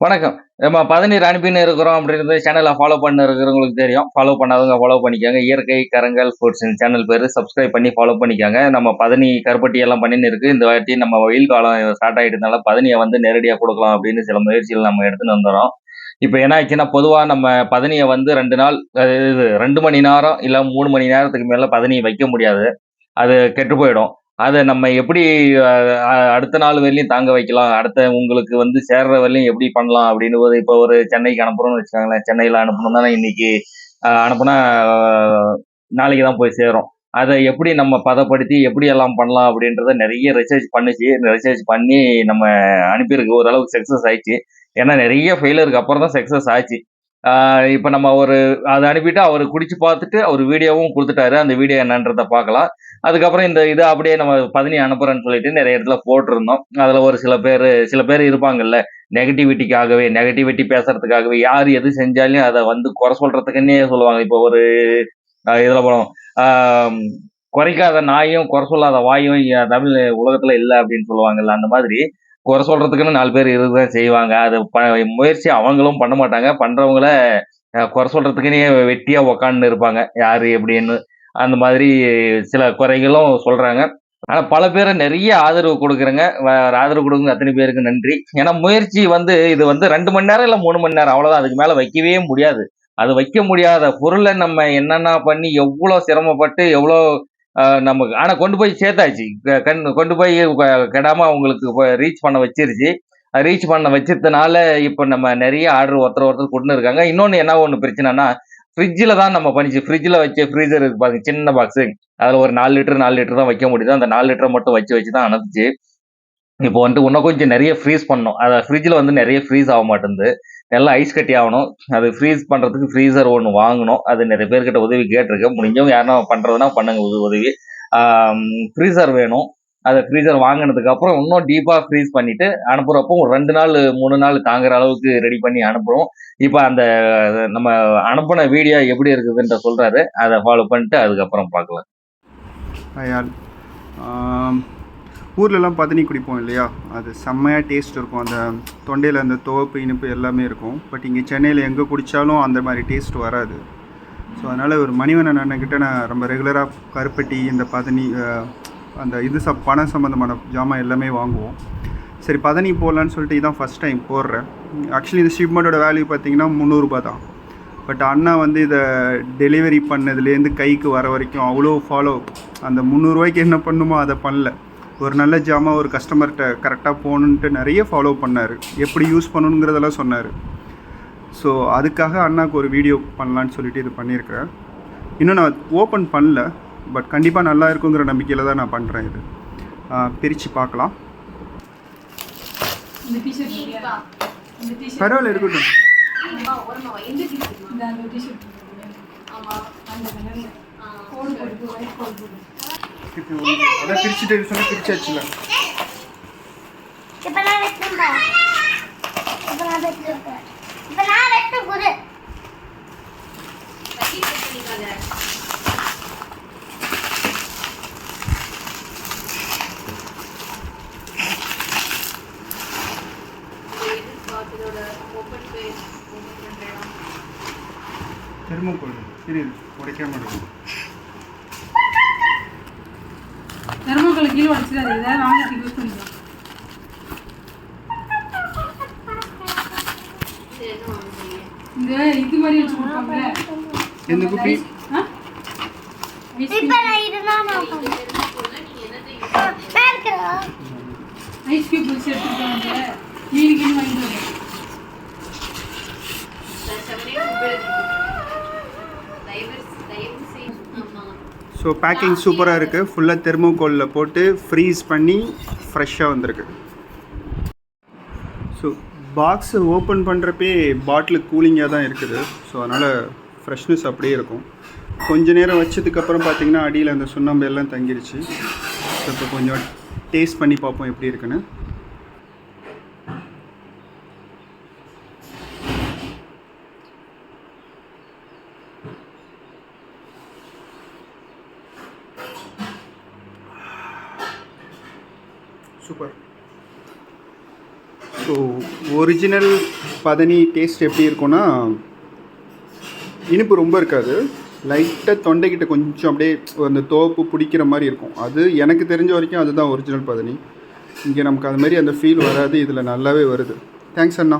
வணக்கம். நம்ம பதநீர் அனுப்பின்னு இருக்கிறோம் அப்படின்றது சேனலை ஃபாலோ பண்ண இருக்கிறவங்களுக்கு தெரியும். ஃபாலோ பண்ணாதவங்க ஃபாலோ பண்ணிக்கோங்க. இயற்கை கரங்கல் ஃபுட்ஸ் சேனல் பேர் சப்ஸ்கிரைப் பண்ணி ஃபாலோ பண்ணிக்கோங்க. நம்ம பதனி கருப்பட்டி எல்லாம் பண்ணின்னு இருக்கு. இந்த வாட்டி நம்ம வெயில் காலம் ஸ்டார்ட் ஆகிட்டதுனால பதனியை வந்து நேரடியாக கொடுக்கலாம் அப்படின்னு சில முயற்சிகள் நம்ம எடுத்துன்னு வந்துடுறோம் இப்போ என்ன ஆச்சுன்னா பொதுவாக நம்ம பதனியை வந்து ரெண்டு நாள் அது இது ரெண்டு மணி நேரம் இல்லை மூணு மணி நேரத்துக்கு மேலே பதனியை வைக்க முடியாது. அது கெட்டு போயிடும். அதை நம்ம எப்படி அடுத்த நாள் வரலையும் தாங்க வைக்கலாம். அடுத்த உங்களுக்கு வந்து சேர்ற வரலையும் எப்படி பண்ணலாம் அப்படின்னு ஒரு இப்போ ஒரு சென்னைக்கு அனுப்புறோம்னு வச்சுக்கோங்களேன். சென்னையில் அனுப்பணும்னா இன்னைக்கு அனுப்புனா நாளைக்கு தான் போய் சேரும். அதை எப்படி நம்ம பதப்படுத்தி எப்படி எல்லாம் பண்ணலாம் அப்படின்றத நிறைய ரிசர்ச் பண்ணுச்சு. ரிசர்ச் பண்ணி நம்ம அனுப்பியிருக்கு. ஓரளவுக்கு சக்ஸஸ் ஆயிடுச்சு. ஏன்னா நிறைய ஃபெயிலருக்கு அப்புறம் தான் சக்ஸஸ் ஆச்சு. இப்போ நம்ம ஒரு அதை அனுப்பிட்டு அவர் குடிச்சு பார்த்துட்டு அவர் வீடியோவும் கொடுத்துட்டாரு. அந்த வீடியோ என்னன்றதை பார்க்கலாம். அதுக்கப்புறம் இந்த இதை அப்படியே நம்ம பதினி அனுப்புறேன்னு சொல்லிட்டு நிறைய இடத்துல போட்டிருந்தோம். அதில் ஒரு சில பேர் சில பேர் இருப்பாங்கல்ல நெகட்டிவிட்டிக்காகவே நெகட்டிவிட்டி பேசுறதுக்காகவே யார் எது செஞ்சாலும் அதை வந்து குறை சொல்றதுக்குன்னே சொல்லுவாங்க. இப்போ ஒரு இதில் இதுல குறைக்காத நாயும் குறை சொல்லாத வாயும் தமிழ் உலகத்துல இல்லை அப்படின்னு சொல்லுவாங்கல்ல அந்த மாதிரி. குறை சொல்கிறதுக்குன்னு நாலு பேர் இருக்கதான் செய்வாங்க. அது ப முயற்சி அவங்களும் பண்ண மாட்டாங்க. பண்ணுறவங்கள குறை சொல்கிறதுக்குன்னே வெட்டியாக உக்காந்து இருப்பாங்க. யார் எப்படின்னு. அந்த மாதிரி சில குறைகளும் சொல்கிறாங்க ஆனால் பல பேரை நிறைய ஆதரவு கொடுக்குறேங்க. ஆதரவு கொடுக்குற அத்தனை பேருக்கு நன்றி. ஏன்னா முயற்சி வந்து இது வந்து ரெண்டு மணி நேரம் இல்லை மூணு மணி நேரம். அவ்வளோதான் அதுக்கு மேலே வைக்கவே முடியாது. அது வைக்க முடியாத பொருளை நம்ம என்னென்ன பண்ணி எவ்வளோ சிரமப்பட்டு எவ்வளோ நமக்கு ஆனால் கொண்டு போய் சேர்த்தாச்சு. கண் கொண்டு போய் கெடாமல் அவங்களுக்கு ரீச் பண்ண வச்சிருச்சு. ரீச் பண்ண வச்சதுனால இப்போ நம்ம நிறைய ஆர்டர் ஒருத்தர் ஒருத்தர் கொண்டு இருக்காங்க. இன்னொன்று என்ன ஒன்று பிரச்சனைனா ஃப்ரிட்ஜில் தான் நம்ம பண்ணிச்சு ஃப்ரிட்ஜில் வச்சு ஃப்ரீசர் இருக்கு பாருங்க சின்ன பாக்ஸு அதில் ஒரு நாலு லிட்டர் நாலு லிட்டர் தான் வைக்க முடியுது அந்த நாலு லிட்டரை மட்டும் வச்சு வச்சு தான் அனுப்பிச்சு இப்போ வந்துட்டு இன்னும் கொஞ்சம் நிறைய ஃப்ரீஸ் பண்ணோம் அதை ஃப்ரிட்ஜில் வந்து நிறைய ஃப்ரீஸ் ஆக மாட்டேங்குது நல்லா ஐஸ் கட்டி ஆகணும். அது ஃப்ரீஸ் பண்ணுறதுக்கு ஃப்ரீசர் ஒன்று வாங்கணும். அது நிறைய பேர்கிட்ட உதவி கேட்டிருக்கேன். முடிஞ்சவங்க யாருன்னா பண்ணுறதுனா பண்ணுங்க உதவி. ஃப்ரீசர் வேணும். அதை ஃப்ரீசர் வாங்கினதுக்கு அப்புறம் இன்னும் டீப்பாக ஃப்ரீஸ் பண்ணிட்டு அனுப்புகிறப்போ ஒரு ரெண்டு நாள் மூணு நாள் தாங்குற அளவுக்கு ரெடி பண்ணி அனுப்புகிறோம் இப்போ அந்த நம்ம அனுப்பின வீடியோ எப்படி இருக்குதுன்ற சொல்கிறாரு அதை ஃபாலோ பண்ணிட்டு அதுக்கப்புறம் பார்க்கலாம். ஊர்லலாம் பதனி குடிப்போம் இல்லையா? அது செம்மையாக டேஸ்ட் இருக்கும். அந்த தொண்டையில் அந்த துவப்பு இனிப்பு எல்லாமே இருக்கும். பட் இங்கே சென்னையில் எங்கே குடித்தாலும் அந்த மாதிரி டேஸ்ட் வராது. ஸோ அதனால் ஒரு மணிவண்ணன் அண்ணன்கிட்ட நான் ரொம்ப ரெகுலராக கருப்பட்டி இந்த பதனி அந்த இது சப் பணம் சம்மந்தமான ஜாமான் எல்லாமே வாங்குவோம். சரி பதனி போடலான்னு சொல்லிட்டு இதான் ஃபஸ்ட் டைம் போடுறேன். ஆக்சுவலி இந்த ஷிப்மெண்ட்டோட வேல்யூ பார்த்தீங்கன்னா முந்நூறுரூபா தான். பட் அண்ணா வந்து இதை டெலிவரி பண்ணதுலேருந்து கைக்கு வர வரைக்கும் அவ்வளோ ஃபாலோ அந்த முந்நூறுரூவாய்க்கு என்ன பண்ணுமோ அதை பண்ணல. ஒரு நல்ல ஜாமா ஒரு கஸ்டமர்கிட்ட கரெக்டாக போகணுன்ட்டு நிறைய ஃபாலோ பண்ணார். எப்படி யூஸ் பண்ணணுங்கிறதெல்லாம் சொன்னார். ஸோ அதுக்காக அண்ணாக்கு ஒரு வீடியோ பண்ணலான்னு சொல்லிட்டு இது பண்ணியிருக்கிறேன். இன்னும் நான் ஓப்பன் பண்ணல பட் கண்டிப்பாக நல்லா இருக்குங்கிற நம்பிக்கையில் தான் நான் பண்ணுறேன் இது. பிரித்து பார்க்கலாம். இந்த டிஷர்ட் இல்லையா? இந்த டிஷர்ட் பரவாயில்ல இருக்கட்டும். இந்த அந்த கோடு போட்டு அதான் பிரிச்சுட்டு சொன்னால் பிரிச்சாச்சுல இப்ப நான் வெட்டுறேன். இப்ப நான் வெட்டுறேன். இப்ப நான் வெட்டு குரு தெர்மோகோல் சரி உடைக்காம இருக்கும் தெர்மோக்கோல் கீழே உடச்சிடாது ஏதாவது வாங்கறதுக்கு யூஸ் பண்ணிக்கலாம் இந்த இது மாதிரி வச்சு கொடுப்பாங்கல்ல. எந்த குப்பி ஐஸ் கியூப் வச்சு எடுத்துருக்காங்க. மீன் கீழ் வாங்கிட்டு ஸோ பேக்கிங் சூப்பராக இருக்குது ஃபுல்லாக தெர்மோகோலில் போட்டு ஃப்ரீஸ் பண்ணி ஃப்ரெஷ்ஷாக வந்திருக்கு. ஸோ பாக்ஸை ஓப்பன் பண்ணுறப்பே பாட்டில் கூலிங்காக தான் இருக்குது. ஸோ அதனால் ஃப்ரெஷ்னஸ் அப்படியே இருக்கும். கொஞ்ச நேரம் வச்சதுக்கப்புறம் பார்த்தீங்கன்னா அடியில் அந்த சுண்ணாம்பு எல்லாம் தங்கிருச்சு. ஸோ இப்போ கொஞ்சம் டேஸ்ட் பண்ணி பார்ப்போம் எப்படி இருக்குன்னு. சூப்பர் ஸோ ஒரிஜினல் பதனி டேஸ்ட் எப்படி இருக்கும்னா இனிப்பு ரொம்ப இருக்காது. லைட்டாக தொண்டைக்கிட்ட கொஞ்சம் அப்படியே அந்த தோப்பு பிடிக்கிற மாதிரி இருக்கும். அது எனக்கு தெரிஞ்ச வரைக்கும் அதுதான் ஒரிஜினல் பதனி. இங்கே நமக்கு அது மாதிரி அந்த ஃபீல் வராது. இதில் நல்லாவே வருது. தேங்க்ஸ் அண்ணா.